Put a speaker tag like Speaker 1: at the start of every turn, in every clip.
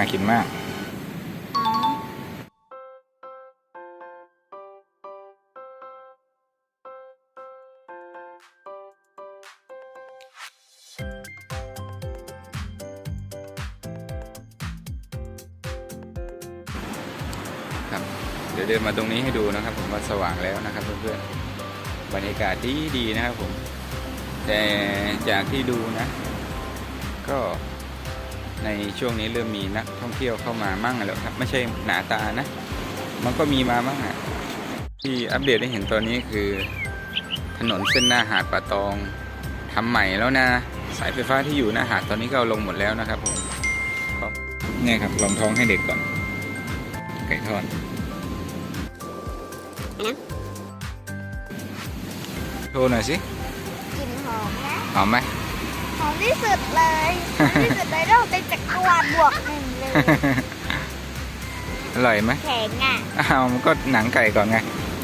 Speaker 1: น่ากินมากครับเดี๋ยวเดินมาตรงนี้ให้ดูนะครับ ผมว่าสว่างแล้วนะครับเพื่อนๆบรรยากาศดีดีนะครับผม แต่จากที่ดูนะ ก็ ในช่วงนี้เริ่มมีนักท่องเที่ยวเข้ามามั่งแล้วครับ ไม่ใช่หนาตานะ มันก็มีมามั่งอะที่อัปเดตได้เห็นตอนนี้คือ ถนนเส้นหน้าหาดป่าตองทำใหม่แล้วนะ สายไฟฟ้าที่อยู่หน้าหาดตอนนี้ก็เอาลงหมดแล้วนะครับผมก็เนี่ยครับลองท้องให้เด็กก่อนไก่ทอดโชว์หน่อยสิ
Speaker 2: กลิ่นหอมนะ
Speaker 1: หอมไหม
Speaker 2: หอมที่สุดเลยหอมที่สุดเลยเราเป็นจักรวาลบวกหนึ่งเลย
Speaker 1: อร่อยไหม
Speaker 2: แข็งอะ
Speaker 1: อ้าวมันก็หนังไก่ก่อนไง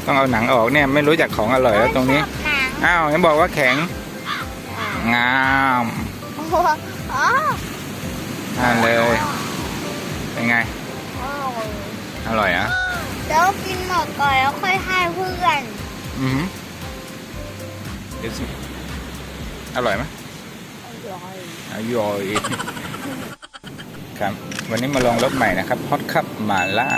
Speaker 1: ต้องเอาหนังออกเนี่ยไม่รู้จักของอร่อยแล้วตรงนี้
Speaker 2: ชอบหนัง
Speaker 1: อ้าวยังบอกว่าแข็ง งาม
Speaker 2: โอ้โหอ๋อ
Speaker 1: อ่าเลย เป็นไง
Speaker 2: โอ้โห
Speaker 1: อร่อยอะ
Speaker 2: เดี๋ยวกินหมดก่อนแล้วค่อยให้เพื่อน
Speaker 1: อือหือเดี๋ยวสิอร่อยไหม
Speaker 2: อร่อย
Speaker 1: อร่อยครับ วันนี้มาลองรสใหม่นะครับฮอตคัพมาล่า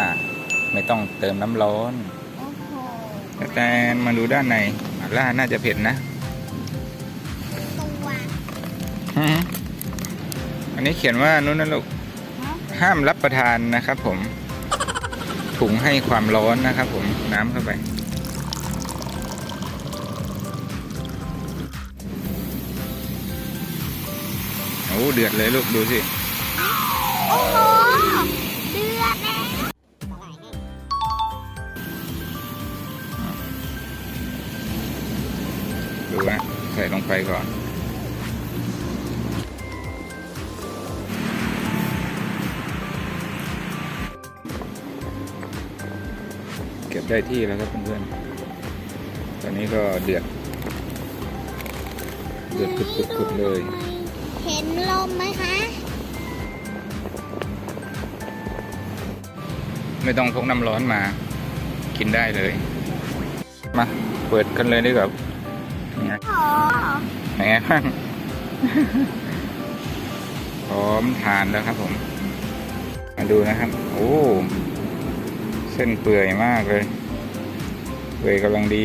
Speaker 1: ไม่ต้องเติมน้ำร้อน
Speaker 2: โอ้โห
Speaker 1: แต่มาดูด้านในมาล่าน่าจะเผ็ดนะ
Speaker 2: ตัว
Speaker 1: อือหืออันนี้เขียนว่านู้นนะลูกห้ามรับประทานนะครับผม ถุงให้ความร้อนนะครับผมน้ำเข้าไป โอ้เดือดเลยลูกดูสิ
Speaker 2: โอ้โหเดือดแล้ว
Speaker 1: ดูนะใส่ลงไปก่อนเก็บได้ที่แล้วครับเพื่อนๆ ตอนนี้ก็เดือด เดือดปุดๆๆเลย
Speaker 2: เห็นลมไหมคะ
Speaker 1: ไม่ต้องพกน้ำร้อนมากินได้เลย มา เปิดกันเลยดีกว่าเป็นไง
Speaker 2: อ๋อ
Speaker 1: เป็นไงบ้างพร้อมทานแล้วครับผม มาดูนะครับ โอ้ เส้นเปื่อยมากเลย เปื่อยกำลังดี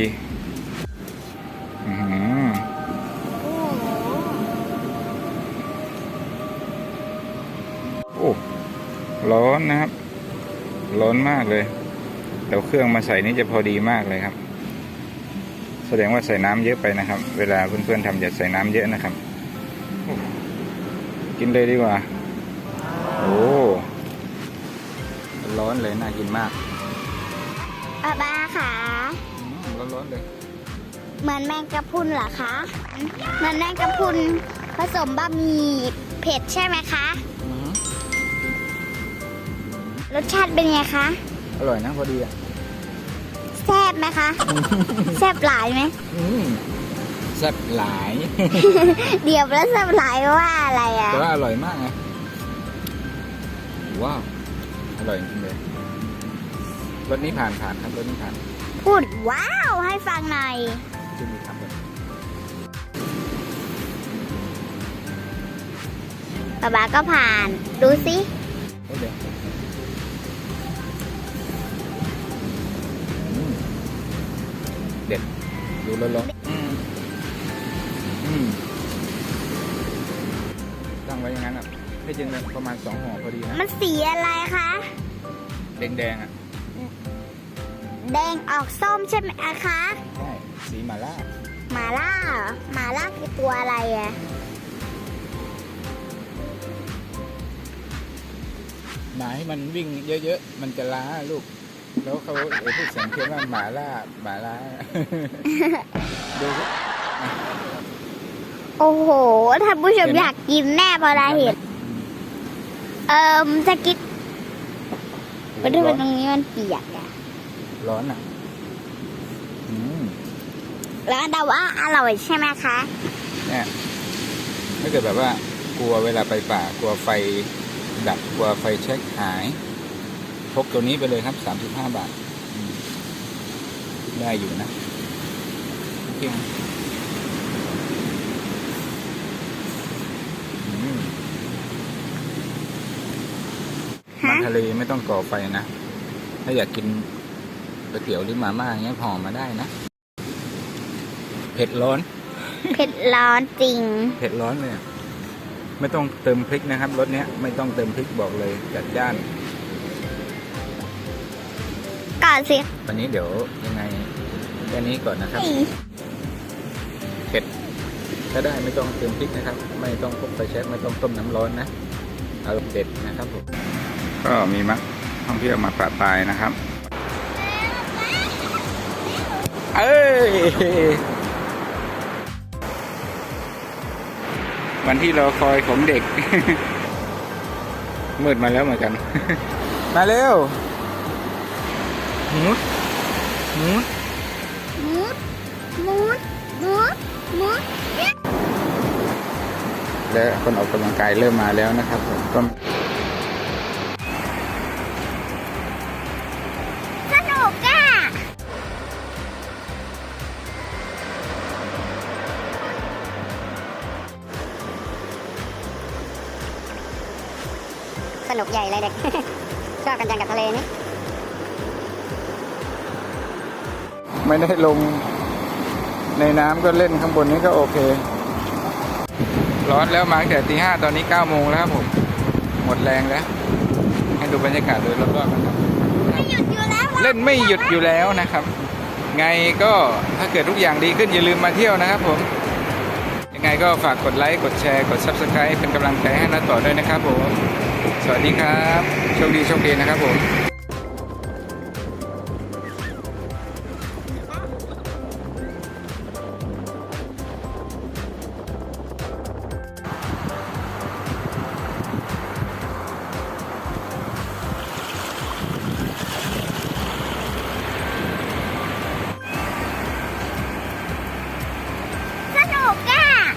Speaker 1: ร้อนนะครับ ร้อนมากเลยแต่เครื่องมาใส่นี่จะพอดีมากเลยครับ แสดงว่าใส่น้ำเยอะไปนะครับ เวลาเพื่อนๆทำอย่าใส่น้ำเยอะนะครับโอ้กินเลยดีกว่า โอ้ร้อนเลยน่ากินมาก
Speaker 2: ป้าบ้าค่ะ
Speaker 1: ร้อนร้อนๆเลย
Speaker 2: เหมือนแมงกะพรุนเหรอคะ เหมือนแมงกะพรุนผสมบะหมี่เผ็ดใช่ไหมคะ
Speaker 1: อือหือ
Speaker 2: รสชาติเป็นไงคะ
Speaker 1: อร่อยนะพอดีอะ
Speaker 2: แซ่บไหมคะ แซ่บหลายไหม
Speaker 1: อืมแซ่บหลาย
Speaker 2: เดี๋ยวแล้วแซ่บหลายว่าอะไรอะ
Speaker 1: แต่ว่าอร่อยมากไงว้าว อร่อยจริงๆเลยรสนี้ผ่านผ่านครับรสนี้ผ่าน
Speaker 2: พูดว้าวให้ฟังหน่อย
Speaker 1: ขึ้นมีครับเลย
Speaker 2: ป้าบ้าก็ผ่าน ดูสิ
Speaker 1: เฮ้ยเดี๋ยว ดูแล้วลงอืมอืมตั้งไว้อย่างนั้นอะให้จริงเลยประมาณสองห่อพอดีนะ
Speaker 2: มันสีอะไรคะ
Speaker 1: แดงๆอะ
Speaker 2: แดงออกส้มใช่ไหมอะคะ
Speaker 1: ใช่สีหมาล่า
Speaker 2: หมาล่าเหรอหมาล่าคือตัวอะไรอะ
Speaker 1: หมาให้มันวิ่งเยอะๆ มันจะล้าลูก แล้วเขาไอ้พูดเสียงเพี้ยนว่าหมาล่าหมาล่าดูสิ
Speaker 2: โอ้โหท่านผู้ชมอยากกินแน่พอได้เห็น เอิมจะกินมันทำไมตรงนี้มันเปียกอะ
Speaker 1: ร้อนอะอืม
Speaker 2: แล้วแต่ว่าอร่อยใช่ไหมคะ
Speaker 1: เนี่ยถ้าเกิดแบบว่ากลัวเวลาไปป่ากลัวไฟดับกลัวไฟเช็คหาย พกตัวนี้ไปเลยครับสามสิบห้าบาทอืมได้อยู่นะโอเคอืม
Speaker 2: ฮะ
Speaker 1: มาทะเลไม่ต้องก่อไฟนะ ถ้าอยากกินก๋วยเตี๋ยวหรือมาม่าอย่างเงี้ยห่อมาได้นะ เผ็ดร้อน
Speaker 2: เผ็ดร้อนจริง
Speaker 1: เผ็ดร้อนเลยอะไม่ต้องเติมพริกนะครับรสเนี้ย ไม่ต้องเติมพริกบอกเลยจัดจ้าน
Speaker 2: ก่อนสิ
Speaker 1: วันนี้เดี๋ยวยังไงแค่นี้ก่อนนะครับเผ็ดถ้าได้ไม่ต้องเติมพริกนะครับ ไม่ต้องพกไฟแช็กไม่ต้องต้มน้ำร้อนนะเอาเด็ดนะครับผมก็มีมักท่องเที่ยวมาปะปลายนะครับ เอ้ยวันที่รอคอยของเด็กมืดมาแล้วเหมือนกัน มาเร็ว มุดมุด
Speaker 2: มุดมุดมุดมุด
Speaker 1: และคนออกกำลังกายเริ่มมาแล้วนะครับผมก็
Speaker 2: สนุกอะ
Speaker 3: สนุกใหญ่เลยเด็ก ชอบกันจังกับทะเลนี่
Speaker 1: ไม่ได้ลงในน้ำก็เล่นข้างบนนี้ก็โอเค ร้อนแล้วมาตั้งแต่ตีห้าตอนนี้เก้าโมงแล้วครับผม หมดแรงแล้ว ให้ดูบรรยากาศโดยรอบๆนะครับ
Speaker 2: ไม่หยุดอยู่แล้ว
Speaker 1: เล่นไม่หยุดอยู่แล้วนะครับ ไงก็ถ้าเกิดทุกอย่างดีขึ้นอย่าลืมมาเที่ยวนะครับผมยังไงก็ฝากกดไลค์ กดแชร์ กด Subscribe เป็นกำลังใจให้นัดต่อด้วยนะครับผม สวัสดีครับ โชคดีโชคดีนะครับผม